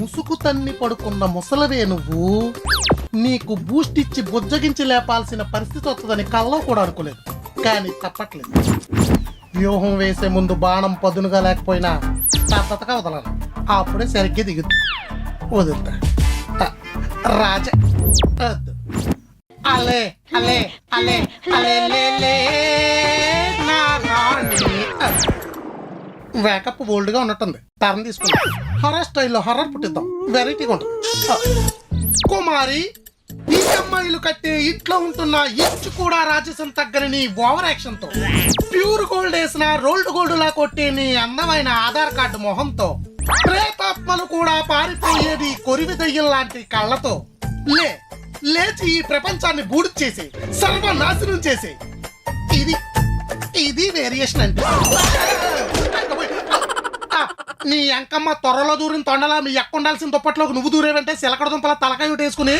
ముసుగు తన్ని పడుకున్న ముసలవే నువ్వు? నీకు బూస్ట్ ఇచ్చి బుజ్జగించి లేపాల్సిన పరిస్థితి వస్తుందని కల్లో కూడా అనుకోలేదు. కానీ తప్పట్లేదు. వ్యూహం వేసే ముందు బాణం పదునుగా లేకపోయినా పద్ధతగా వదలను అప్పుడే సరిగ్గా దిగుద్ది. వదులుతా. రాజా. రాజ అలే అలే అలే అలే లే. వేకప్ బోల్డ్గా ఉన్నట్టుంది. టర్న్ తీసుకుందాం. హర్రర్ స్టైల్లో హర్రర్ పుట్టిద్దాం. వెరైటీగా ఉంటుంది. కుమారి ఈ అమ్మాయిలు కట్టే ఇంట్లో ఉంటున్న ఇచ్చు కూడా రాజసం తగ్గని నీ ఓవర్ యాక్షన్తో ప్యూర్ గోల్డ్ వేసిన రోల్డ్ గోల్డ్ లా కొట్టే నీ అందమైన ఆధార్ కార్డు మొహంతో ప్రేతాత్మలు కూడా పారిపోయేది కొరివి దయ్యం లాంటి కళ్ళతో లే లేచి ఈ ప్రపంచాన్ని బూడి చేసి సర్వనాశనం చేసి. ఇది ఇది వేరియేషన్ అంటే నీ ఎంకమ్మ త్వరలో దూరిన తొండలా మీ ఎక్క ఉండాల్సిన దుప్పట్లోకి నువ్వు దూరేవంటే సిలకడ దుంపల తలకాయ ఒకటి వేసుకుని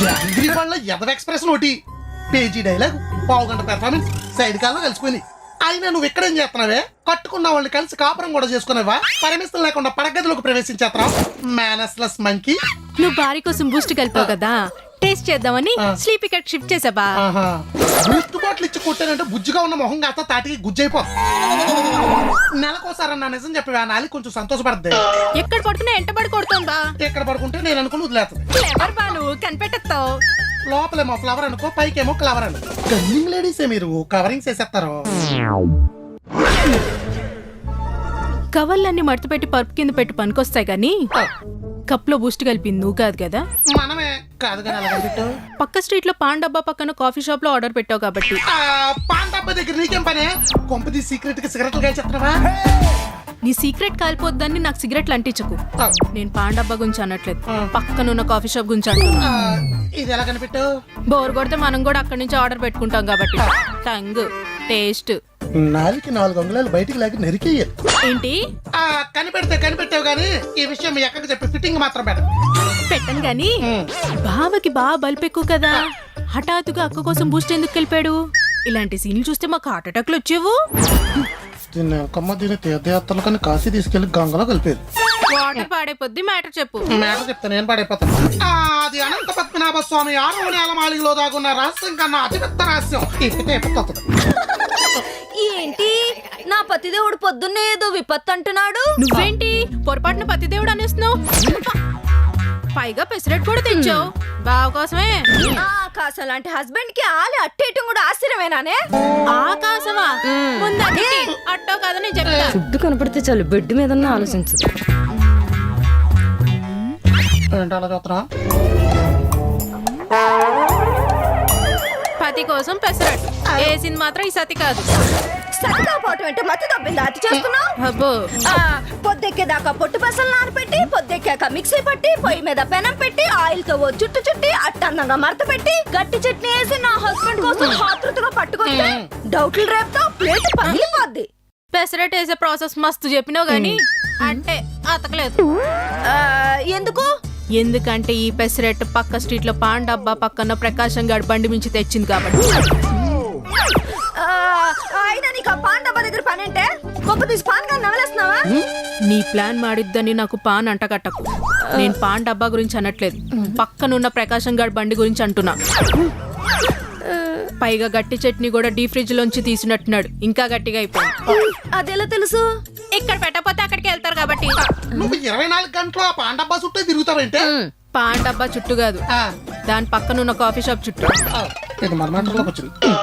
జాంగ్రీ వాళ్ళ ఎదవ ఎక్స్ప్రెస్ ఒకటి పేజీ డైలాగ్ పావు గంట పెర్ఫార్మెన్స్ సైడ్ కాల్లో కలిసిపోయింది అయినా నువ్వు ఇక్కడేం చేస్తున్నావే? కట్టుకున్న వాళ్ళని కలిసి కాపురం కూడా చేసుకునేవా? పరమిస్తులు లేకుండా పడగదిలోకి ప్రవేశించేస్తున్నావు? మేనస్లెస్ మంకీ నువ్వు భార్య కోసం బూస్ట్ కలిపావు కదా. టేస్ట్ చేద్దామని. స్లీప్ ఇక్కడ షిఫ్ట్ చేసా బా ఆహా. బూస్ట్ బాటిల్ ఇచ్చి కొట్టానంటే బుజ్జిగా ఉన్న మొహం కాస్త తాటికి గుజ్జైపో. నెలకోసారన్న నిజం చెప్పి నాలి కొంచెం సంతోషపడద్ది. ఎక్కడ పడుతున్నా ఎంటబడి కొడుతుందా? ఎక్కడ పడుకుంటే నేను అనుకుని వదిలేస్తుంది క్లెవర్ బా నువ్వు కనిపెట్టేస్తావు లోపలేమో ఫ్లవర్ అనుకో పైకేమో క్లవర్ అనుకో. గన్నింగ్ లేడీసే మీరు? కవరింగ్ చేసేస్తారు కవర్లన్నీ మడత పెట్టి పరుపు కింద పెట్టి పనికొస్తాయి గాని కప్లో బూస్ట్ కలిపింది నువ్వు కాదు కదా? మనమే. కాదు కానీ అలా పెట్టు. పక్క స్ట్రీట్లో పాన్ డబ్బా పక్కన కాఫీ షాప్లో ఆర్డర్ పెట్టావు కాబట్టి. పాన్ డబ్బా దగ్గర నీకేం పనే? కొంపది సీక్రెట్గా సిగరెట్లు నీ సీక్రెట్ కాలిపోద్దని నాకు సిగరెట్లు అంటించకు. ఆ, నేను పాన్ డబ్బా గురించి అనట్లేదు. ఆ. పక్కనున్న కాఫీ షాప్ గురించి అంటున్నా. ఆ, ఇది ఎలా కనిపెట్టు? బోర్ కొడితే మనం కూడా అక్కడి నుంచి ఆర్డర్ పెట్టుకుంటాం కాబట్టి. Tongue taste. నాలుగు నాలుగు అంగుళాలు బయటికి లాగి నరికేయాలి ఏంటి? ఆ, కనిపెడితే కనిపెట్టావు కానీ ఈ విషయం మీ అక్కకి చెప్పి ఫిట్టింగ్ మాత్రం పెట్ట పెట్టను గాని బావకి బాగా బల్పు ఎక్కువ కదా. హఠాత్తుగా అక్క కోసం బూస్ట్ ఎందుకు కలిపాడు? ఇలాంటి సీన్లు చూస్తే మాకు హార్ట్ అటాక్లు వచ్చేవు. దీన్ని కమ్మ దీన్ని తీర్థయాత్రలు కానీ కాశీ తీసుకెళ్ళి గంగలో కలిపేది. వాటర్ పాడైపోద్ది మ్యాటర్ చెప్పు. మ్యాటర్ చెప్తే నేను పడైపోతాను. ఆ, అది అనంత పద్మనాభ స్వామి ఆరవ నేల మాళిగలో దాగున్న రహస్యం కన్నా అతిపెద్ద రహస్యం. ఎప్పుతుంది ఏంటి? నా పతిదేవుడు పొద్దున్నే ఏదో విపత్తు అంటున్నాడు. నువ్వేంటి? పొరపాటున పతిదేవుడు అనేస్తున్నావు? పైగా పెసరెట్ కూడా తెచ్చావు. బావ కోసమే. ఆకాశం లాంటి హస్బెండ్కి ఆలి అట్టేయటం కూడా ఆశ్చర్యమేనానే? ఆకాశమా? ముందు అట్టో కాదని చెప్తా. ఫుడ్ కనపడితే చాలు బెడ్ మీద ఆలోచించదు పతి కోసం పెసరట్ వేసింది మాత్రం ఈ సతి కాదు. సరిగా పోవటం అంటే మతి తప్పింది అతి చేస్తున్నావు? అబ్బో. పొద్దెక్కేదాకా పొట్టు పెసలు నానపెట్టి పొద్దెక్కాక మిక్సీ పట్టి పొయ్యి మీద పెనం పెట్టి ఆయిల్తో ఓ చుట్టు చుట్టి అట్టందంగా మడత పెట్టి గట్టి చట్నీ వేసి నా హస్బెండ్ కోసం ఆతృతగా పట్టుకొస్తే డౌట్లు రేపుతో ప్లేట్ పగిలిపోద్ది. పెసరట్ వేసే ప్రాసెస్ మస్తు చెప్పినావు గాని అంటే అతకలేదు. ఎందుకు? ఎందుకంటే ఈ పెసరెట్ పక్క స్ట్రీట్లో పాన్ డబ్బా పక్కన ప్రకాశం గాడి బండి మించి తెచ్చింది కాబట్టి. అయినా నీకు ఆ పాన్ డబ్బా దగ్గర పని అంటే గొప్ప తీసి పాన్ గారు నవలేస్తున్నావా? నీ ప్లాన్ మాడిద్దని నాకు పాన్ అంటకట్టకు నేను పాన్ డబ్బా గురించి అనట్లేదు. పక్కనున్న ప్రకాశం గాడి బండి గురించి అంటున్నా. పైగా గట్టి చట్నీ కూడా డీ ఫ్రిడ్జ్ లోంచి తీసినట్టున్నాడు. ఇంకా గట్టిగా అయిపోయింది. అదెలా తెలుసు? ఇక్కడ పెట్టకపోతే అక్కడికి వెళ్తారు కాబట్టి. నువ్వు ఇరవై నాలుగు గంటలు ఆ పాండబ్బా చుట్టే తిరుగుతావంటే? పాన్ డబ్బా చుట్టూ కాదు. ఆ, దాని పక్కనున్న కాఫీ షాప్ చుట్టూ. ఇది వచ్చింది.